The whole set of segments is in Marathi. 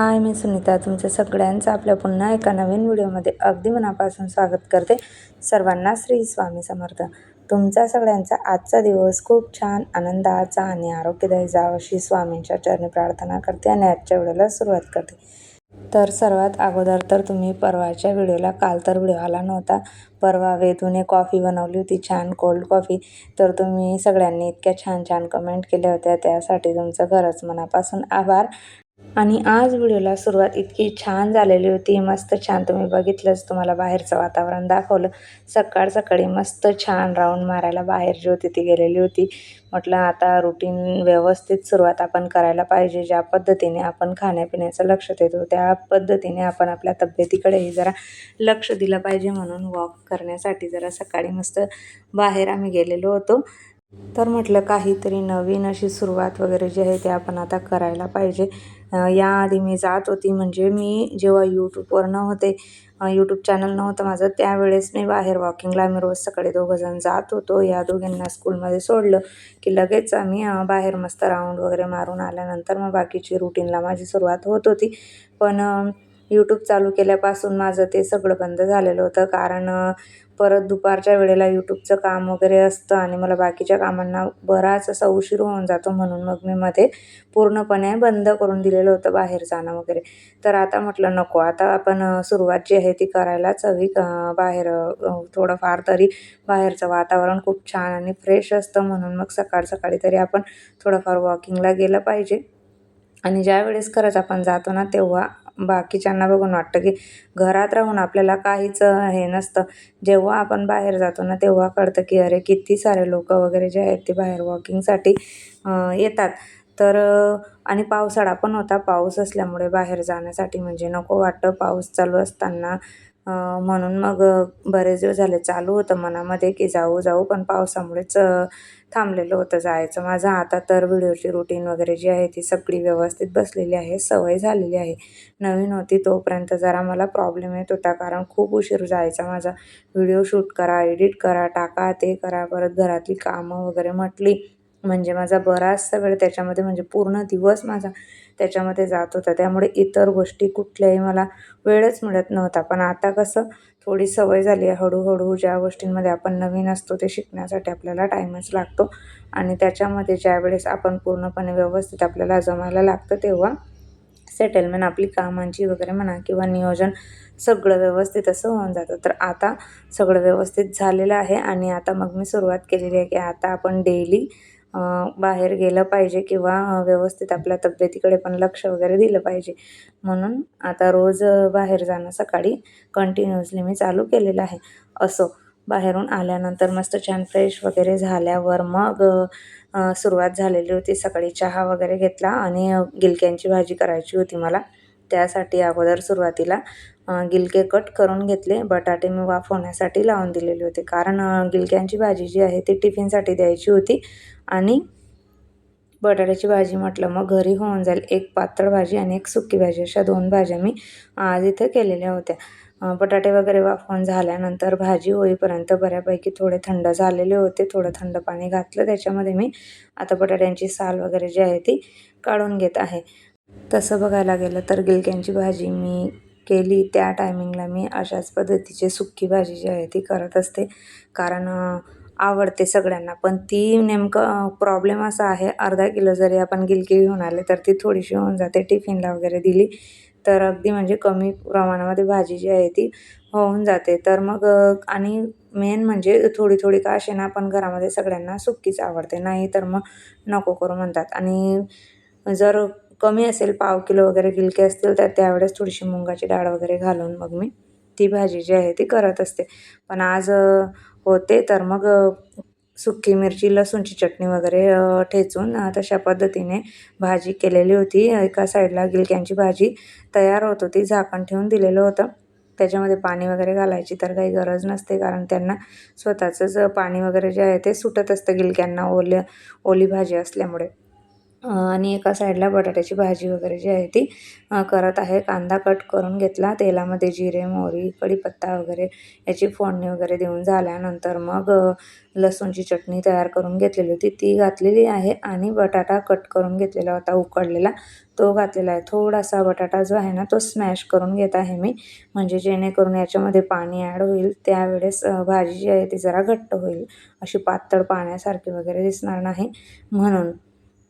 हाय मी सुनीता. तुमचं सगळ्यांचं आपल्या पुन्हा एका नवीन व्हिडिओमध्ये अगदी मनापासून स्वागत करते. सर्वांना श्री स्वामी समर्थ. तुमचा सगळ्यांचा आजचा दिवस खूप छान आनंदाचा आणि आरोग्यदायी जावं अशी स्वामींच्या चरणी प्रार्थना करते आणि आजच्या व्हिडिओला सुरुवात करते. तर सर्वात अगोदर तर तुम्ही परवाच्या व्हिडिओला काल तर व्हिडिओ आला नव्हता. परवा वेदूने कॉफी बनवली होती छान कोल्ड कॉफी. तर तुम्ही सगळ्यांनी इतक्या छान छान कमेंट केल्या होत्या. त्यासाठी तुमचं खरंच मनापासून आभार. आणि आज व्हिडिओला सुरुवात इतकी छान झालेली होती. मस्त छान तुम्ही बघितलंच तुम्हाला बाहेरचं वातावरण दाखवलं. सकाळ सकाळी मस्त छान राऊंड मारायला बाहेर जी होती ती गेलेली होती. म्हटलं आता रुटीन व्यवस्थित सुरुवात आपण करायला पाहिजे. ज्या पद्धतीने आपण खाण्यापिण्याचं लक्ष देतो त्या पद्धतीने आपण आपल्या तब्येतीकडेही जरा लक्ष दिलं पाहिजे म्हणून वॉक करण्यासाठी जरा सकाळी मस्त बाहेर आम्ही गेलेलो होतो. तर म्हटलं काहीतरी नवीन अशी सुरुवात वगैरे जी आहे ते आपण आता करायला पाहिजे. याआधी मी जात होती. म्हणजे मी जेव्हा यूट्यूबवर नव्हते यूट्यूब चॅनल नव्हतं माझं त्यावेळेस मी बाहेर वॉकिंगला आम्ही रोज सकाळी दोघंजण जात होतो. या दोघींना स्कूलमध्ये सोडलं की लगेच आम्ही बाहेर मस्त राऊंड वगैरे मारून आल्यानंतर मग बाकीची रुटीनला माझी सुरुवात होत होती. पण यूट्यूब चालू केल्यापासून माझं ते सगळं बंद झालेलं होतं. कारण परत दुपारच्या वेळेला यूट्यूबचं काम वगैरे असतं आणि मला बाकीच्या कामांना बराच असा उशीर होऊन जातो. म्हणून मग मी मध्ये पूर्णपणे बंद करून दिलेलं होतं बाहेर जाणं वगैरे. तर आता म्हटलं नको. आता आपण सुरुवात जी आहे ती करायलाच हवी. बाहेर थोडंफार तरी बाहेरचं वातावरण खूप छान आणि फ्रेश असतं. म्हणून मग सकाळ सकाळी तरी आपण थोडंफार वॉकिंगला गेलं पाहिजे. आणि ज्यावेळेस खरंच आपण जातो ना तेव्हा बाकीच्यांना बघून वाटतं की घरात राहून आपल्याला काहीच हे नसतं. जेव्हा आपण बाहेर जातो ना तेव्हा कळतं की अरे किती सारे लोक वगैरे जे आहेत ते बाहेर वॉकिंगसाठी येतात. तर आणि पावसाळा पण होता. पाऊस असल्यामुळे बाहेर जाण्यासाठी म्हणजे नको वाटतं. पाऊस चालू असताना म्हणून मग बरेच दिवस झाले चालू होतं मनामध्ये की जाऊ जाऊ पण पावसामुळेच थांबलेलं होतं जायचं. माझं आता तर व्हिडिओची रुटीन वगैरे जी आहे ती सगळी व्यवस्थित बसलेली आहे सवय झालेली आहे. नवीन होती तोपर्यंत जरा मला प्रॉब्लेम येत होता कारण खूप उशीर जायचा माझा. व्हिडिओ शूट करा एडिट करा टाका ते करा परत घरातली कामं वगैरे म्हटली. म्हणजे माझा बराचसा वेळ त्याच्यामध्ये म्हणजे पूर्ण दिवस माझा त्याच्यामध्ये जात होता. त्यामुळे इतर गोष्टी कुठल्याही मला वेळच मिळत नव्हता. पण आता कसं थोडी सवय झाली आहे. हळूहळू ज्या गोष्टींमध्ये आपण नवीन असतो ते शिकण्यासाठी आपल्याला टाईमच लागतो. आणि त्याच्यामध्ये ज्यावेळेस आपण पूर्णपणे व्यवस्थित आपल्याला जमायला लागतं तेव्हा सेटलमेंट आपली कामांची वगैरे म्हणा किंवा नियोजन सगळं व्यवस्थित असं होऊन जातं. तर आता सगळं व्यवस्थित झालेलं आहे. आणि आता मग मी सुरुवात केलेली आहे की आता आपण डेली बाहेर गेलं पाहिजे किंवा व्यवस्थित आपल्या तब्येतीकडे पण लक्ष वगैरे दिलं पाहिजे. म्हणून आता रोज बाहेर जाणं सकाळी कंटिन्युअसली मी चालू केलेलं आहे. असो बाहेरून आल्यानंतर मस्त छान फ्रेश वगैरे झाल्यावर मग सुरुवात झालेली होती. सकाळी चहा वगैरे घेतला आणि गिलक्यांची भाजी करायची होती मला. त्यासाठी अगोदर सुरुवातीला गिलके कट करून घेतले. बटाटे मी वाफवण्यासाठी लावून दिलेले होते. कारण गिलक्यांची भाजी जी आहे ती टिफिनसाठी द्यायची होती. आणि बटाट्याची भाजी म्हटलं मग घरी होऊन जाईल. एक पातळ भाजी आणि एक सुकी भाजी. अशा दोन भाज्या मी आज इथे केलेल्या होत्या. बटाटे वगैरे वाफवून झाल्यानंतर भाजी होईपर्यंत बऱ्यापैकी थोडे थंड झालेले होते. थोडं थंड पाणी घातलं. त्याच्यामध्ये मी आता बटाट्यांची साल वगैरे जी आहे ती काढून घेत आहे. तसं बघायला गेलं तर गिलक्यांची भाजी मी केली. त्या टायमिंगला मी अशाच पद्धतीची सुक्की भाजी जी आहे ती करत असते. कारण आवडते सगळ्यांना. पण ती नेमकं प्रॉब्लेम असा आहे अर्धा किलो जरी आपण गिलकी घेऊन आले तर ती थोडीशी होऊन जाते. टिफिनला वगैरे दिली तर अगदी म्हणजे कमी प्रमाणामध्ये भाजी जी आहे ती होऊन जाते. तर मग आणि मेन म्हणजे थोडी थोडी का असे ना आपण घरामध्ये सगळ्यांना सुक्कीच आवडते. नाही तर मग नको करू म्हणतात. आणि जर कमी असेल पाव किलो वगैरे गिलके असतील तर त्यावेळेस थोडीशी मुंगाची डाळ वगैरे घालून मग मी ती भाजी जी आहे ती करत असते. पण आज होते तर मग सुकी मिरची लसूणची चटणी वगैरे ठेचून तशा पद्धतीने भाजी केलेली होती. एका साईडला गिलक्यांची भाजी तयार होत होती झाकण ठेवून दिलेलं होतं. त्याच्यामध्ये पाणी वगैरे घालायची तर काही गरज नसते कारण त्यांना स्वतःचंच पाणी वगैरे जे आहे ते सुटत असतं गिलक्यांना ओल्या ओली भाजी असल्यामुळे. आणि एका साईडला बटाट्याची भाजी वगैरे जी आहे ती करत आहे. कांदा कट करून घेतला. तेलामध्ये जिरे मोहरी कढीपत्ता वगैरे याची फोडणी वगैरे देऊन झाल्यानंतर मग लसूणची चटणी तयार करून घेतलेली होती. ती घातलेली आहे आणि बटाटा कट करून घेतलेला होता उकडलेला. तो घातलेला आहे. थोडासा बटाटा जो आहे ना तो स्मॅश करून घेत आहे मी. म्हणजे जेणेकरून याच्यामध्ये पाणी ॲड होईल. त्यावेळेस भाजी जी आहे ती जरा घट्ट होईल. अशी पातळ पाण्यासारखी वगैरे दिसणार नाही. म्हणून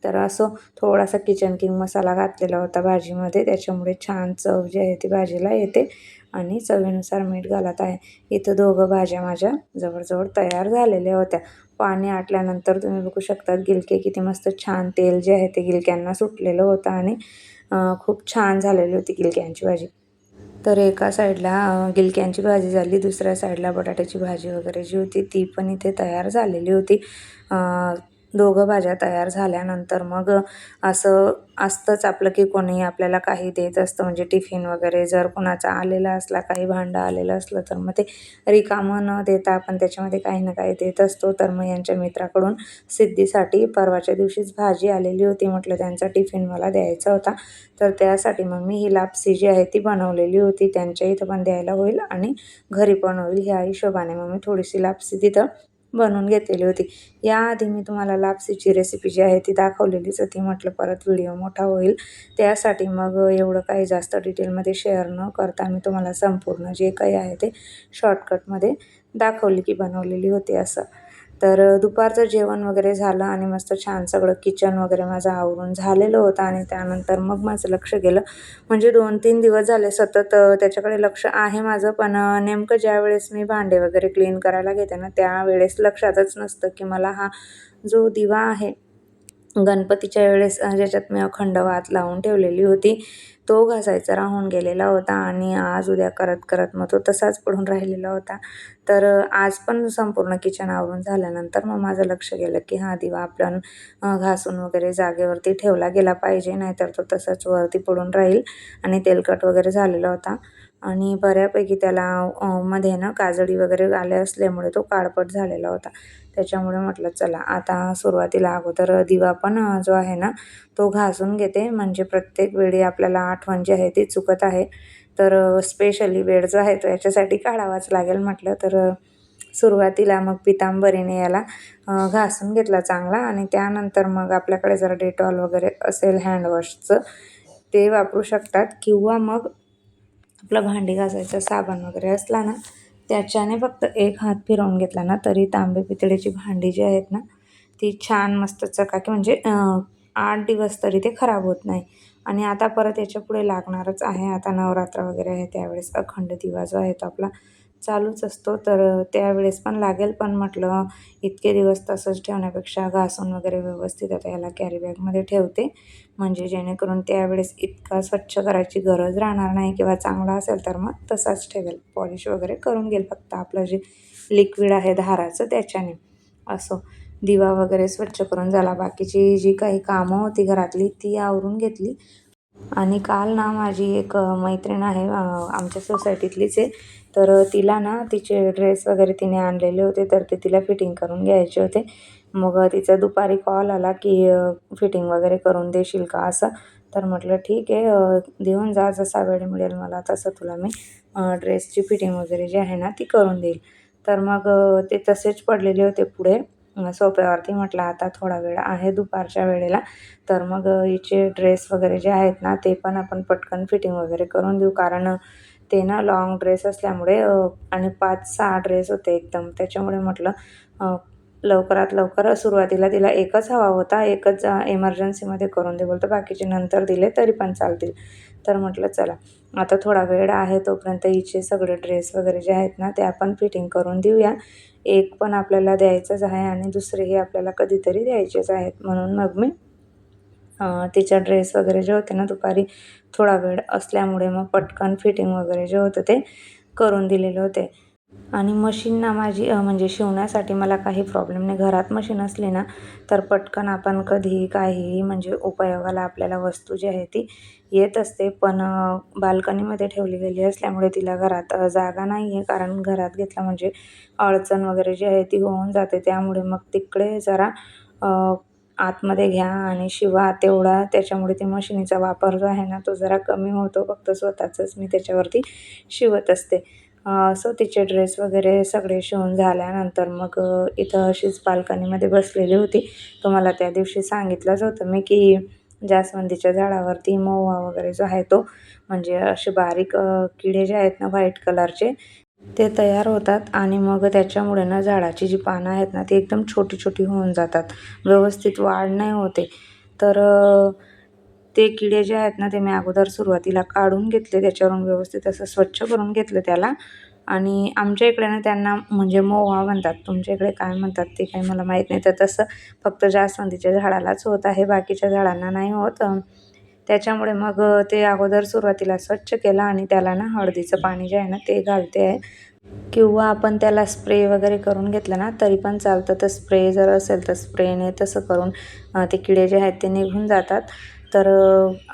तर असं थोडासा किचन किंग मसाला घातलेला होता भाजीमध्ये. त्याच्यामुळे छान चव जी आहे ती भाजीला येते आणि चवीनुसार मीठ घालत आहे. इथं दोघं भाज्या माझ्या जवळजवळ तयार झालेल्या होत्या. पाणी आटल्यानंतर तुम्ही बघू शकता गिलके किती मस्त छान तेल जे आहे ते गिलक्यांना सुटलेलं होतं आणि खूप छान झालेली होती गिलक्यांची भाजी. तर एका साईडला गिलक्यांची भाजी झाली. दुसऱ्या साईडला बटाट्याची भाजी वगैरे जी होती ती पण इथे तयार झालेली होती. दोघं भाज्या तयार झाल्यानंतर मग असं असतंच आपलं की कोणी आपल्याला काही देत असतं. म्हणजे टिफिन वगैरे जर कुणाचा आलेला असला काही भांडं आलेलं असलं तर मग ते रिकामं न देता आपण त्याच्यामध्ये काही ना काही देत असतो. तर मग यांच्या मित्राकडून सिद्धीसाठी परवाच्या दिवशीच भाजी आलेली होती. म्हटलं त्यांचा टिफिन मला द्यायचा होता. तर त्यासाठी मग मी ही लापसी जी आहे ती बनवलेली होती. त्यांच्या इथं पण द्यायला होईल आणि घरी पण होईल. ह्या हिशोबाने मग मी थोडीशी लापसी तिथं बनवून घेतलेली होती. याआधी मी तुम्हाला लापसीची रेसिपी जी आहे ती दाखवलेलीच होती. म्हटलं परत व्हिडिओ मोठा होईल. त्यासाठी मग एवढं काही जास्त डिटेलमध्ये शेअर न करता मी तुम्हाला संपूर्ण जे काही आहे ते शॉर्टकटमध्ये दाखवली की बनवलेली होती असं. तर दुपारचं जेवण वगैरे झालं आणि मस्त छान सगळं किचन वगैरे माझं आवरून झालेलं होतं आणि त्यानंतर मग माझं लक्ष गेलं. म्हणजे दोन तीन दिवस झाले सतत त्याच्याकडे लक्ष आहे माझं पण नेमकं ज्यावेळेस मी भांडे वगैरे क्लीन करायला घेते ना त्यावेळेस लक्षातच नसतं की मला हा जो दिवा आहे गणपतीच्या वेळेस ज्याच्यात मी अखंड वात लावून ठेवलेली होती तो घासायचा राहून गेलेला होता आणि आज उद्या करत करत मग तो तसाच पडून राहिलेला होता. तर आज पण संपूर्ण किचन आवरून झाल्यानंतर मग माझं लक्ष गेलं की हा दिवा आपण घासून वगैरे जागेवरती ठेवला गेला पाहिजे नाहीतर तो तसाच वरती पडून राहील आणि तेलकट वगैरे झालेला होता. आणि बऱ्यापैकी त्याला मध्ये ना काजळी वगैरे आले असल्यामुळे तो काळपट झालेला होता. त्याच्यामुळे म्हटलं चला आता सुरुवातीला अगोदर दिवा पण जो आहे ना तो घासून घेते. म्हणजे प्रत्येक वेळी आपल्याला आठवण जी आहे ती चुकत आहे. तर स्पेशली वेळ जो आहे तो याच्यासाठी काढावाच लागेल म्हटलं. तर सुरुवातीला मग पितांबरीने याला घासून घेतला चांगला. आणि त्यानंतर मग आपल्याकडे जर डेटॉल वगैरे असेल हँडवॉशचं ते वापरू शकतात. किंवा मग आपलं भांडी घासायचं साबण वगैरे असला ना त्याच्याने फक्त एक हात फिरवून घेतला ना तरी तांबे पितळेची भांडी जी आहेत ना ती छान मस्त चकाकी म्हणजे आठ दिवस तरी ते खराब होत नाही. आणि आता परत याच्यापुढे लागणारच आहे. आता नवरात्र वगैरे आहे त्यावेळेस अखंड दिवा जो आहे तो आपला चालूच असतो. तर त्यावेळेस पण लागेल. पण म्हटलं इतके दिवस तसंच ठेवण्यापेक्षा घासून वगैरे व्यवस्थित आता याला कॅरीबॅगमध्ये ठेवते. म्हणजे जेणेकरून त्यावेळेस इतका स्वच्छ करायची गरज राहणार नाही किंवा चांगला असेल तर मग तसाच ठेवेल. पॉलिश वगैरे करून घेईल फक्त आपलं जे लिक्विड आहे धाराचं त्याच्याने. असो. दिवा वगैरे स्वच्छ करून झाला. बाकीची जी काही कामं होती घरातली ती आवरून घेतली. आणि काल ना माझी एक मैत्रीण आहे आमच्या सोसायटीतलीच आहे. तर तिला ना तिचे ड्रेस वगैरे तिने आणलेले होते तर ते तिला फिटिंग करून घ्यायचे होते. मग तिचा दुपारी कॉल आला की फिटिंग वगैरे करून देशील का असं? तर म्हटलं ठीक आहे देऊन जा जसा वेळ मिळेल मला तसं तुला मी ड्रेसची फिटिंग वगैरे जी आहे ना ती करून देईल. तर मग ते तसेच पडलेले होते पुढे. सोप्यावरती म्हटलं आता थोडा वेळ आहे दुपारच्या वेळेला. तर मग हिचे ड्रेस वगैरे जे आहेत ना ते पण आपण पटकन फिटिंग वगैरे करून देऊ. कारण ते ना लाँग ड्रेस असल्यामुळे आणि पाच सहा ड्रेस होते एकदम. त्याच्यामुळे म्हटलं लवकरात लवकर सुरुवातीला तिला एकच हवा होता. एकच एमर्जन्सीमध्ये करून दे बोलतो. बाकीचे नंतर दिले तरी पण चालतील. तर म्हटलं चला. आता थोडा वेळ आहे तोपर्यंत हिचे सगळे ड्रेस वगैरे जे आहेत ना ते आपण फिटिंग करून देऊया. एक पण आपल्याला द्यायचंच आहे आणि दुसरेही आपल्याला कधीतरी द्यायचेच आहेत म्हणून मग मी तिच्या ड्रेस वगैरे जे होते ना दुपारी थोडा वेळ असल्यामुळे मग पटकन फिटिंग वगैरे जे होतं ते करून दिलेले होते. आणि मशीन ना माझी म्हणजे शिवण्यासाठी मला काही प्रॉब्लेम नाही. घरात मशीन असली ना तर पटकन आपण कधीही काहीही म्हणजे उपयोगाला आपल्याला वस्तू जी आहे ती येत असते. पण बाल्कनीमध्ये ठेवली गेली असल्यामुळे तिला घरात जागा नाही आहे कारण घरात घेतलं म्हणजे अडचण वगैरे जी आहे ती होऊन जाते. त्यामुळे मग तिकडे जरा आतमध्ये घ्या आणि शिवा तेवढा. त्याच्यामुळे ती मशिनीचा वापर जो आहे ना तो जरा कमी होतो. फक्त स्वतःचंच मी त्याच्यावरती शिवत असते. सो तिचे ड्रेस वगैरे सगळे शिवून झाल्यानंतर मग इथं अशीच बाल्कनीमध्ये बसलेली होती. तुम्हाला त्या दिवशी सांगितलंच होतं मी की जास्वंदीच्या झाडावरती मोवा वगैरे जो आहे तो म्हणजे असे बारीक किडे जे आहेत ना व्हाईट कलरचे ते तयार होतात आणि मग त्याच्यामुळे ना झाडाची जी पानं आहेत ना ती एकदम छोटी छोटी होऊन जातात. व्यवस्थित वाढ नाही होते. तर ते किडे जे आहेत ना ते मी अगोदर सुरुवातीला काढून घेतले त्याच्यावरून व्यवस्थित असं स्वच्छ करून घेतलं त्याला. आणि आमच्या इकडे ना त्यांना म्हणजे मोवा म्हणतात तुमच्या इकडे काय म्हणतात ते काही मला माहीत नाही. तर तसं फक्त जास्वंदीच्या झाडालाच होत आहे बाकीच्या झाडांना नाही होत. त्याच्यामुळे मग ते अगोदर सुरुवातीला स्वच्छ केलं आणि त्याला ना हळदीचं पाणी जे आहे ना ते घालते. आहे किंवा आपण त्याला स्प्रे वगैरे करून घेतलं ना तरी पण चालतं. तर स्प्रे जर असेल तर स्प्रेने तसं करून ते किडे जे आहेत ते निघून जातात. तर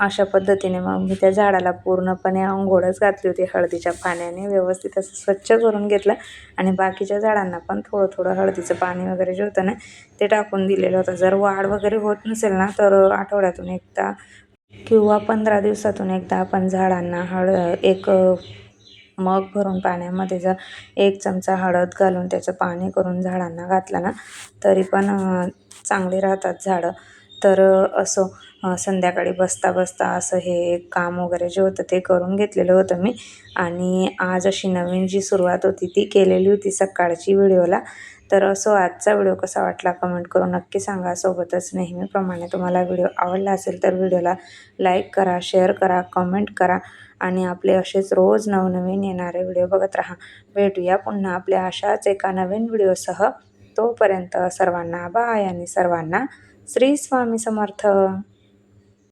अशा पद्धतीने मग मी त्या झाडाला पूर्णपणे आंघोळच घातली होती हळदीच्या पाण्याने. व्यवस्थित असं स्वच्छ करून घेतलं आणि बाकीच्या झाडांना पण थोडं थोडं हळदीचं पाणी वगैरे जे होतं ना ते टाकून दिलेलं होतं. जर वाढ वगैरे होत नसेल ना तर आठवड्यातून एकदा किंवा पंधरा दिवसातून एकदा आपण झाडांना हळ एक मग भरून पाण्यामध्ये जर एक चमचा हळद घालून त्याचं पाणी करून झाडांना घातलं ना तरी पण चांगली राहतात झाडं. तर असं संध्याकाळी बसता बसता असं हे काम वगैरे जे होतं ते करून घेतलेलं होतं मी. आणि आज अशी नवीन जी सुरुवात होती ती केलेली होती सकाळची व्हिडिओला. तर असो आजचा व्हिडिओ कसा वाटला कमेंट करून नक्की सांगा. सोबतच नेहमीप्रमाणे तुम्हाला व्हिडिओ आवडला असेल तर व्हिडिओला लाईक करा शेअर करा कमेंट करा. आणि आपले असेच रोज नवनवीन येणारे व्हिडिओ बघत राहा. भेटूया पुन्हा आपल्या अशाच एका नवीन व्हिडिओसह. तोपर्यंत सर्वांना बाय आणि सर्वांना श्री स्वामी समर्थ.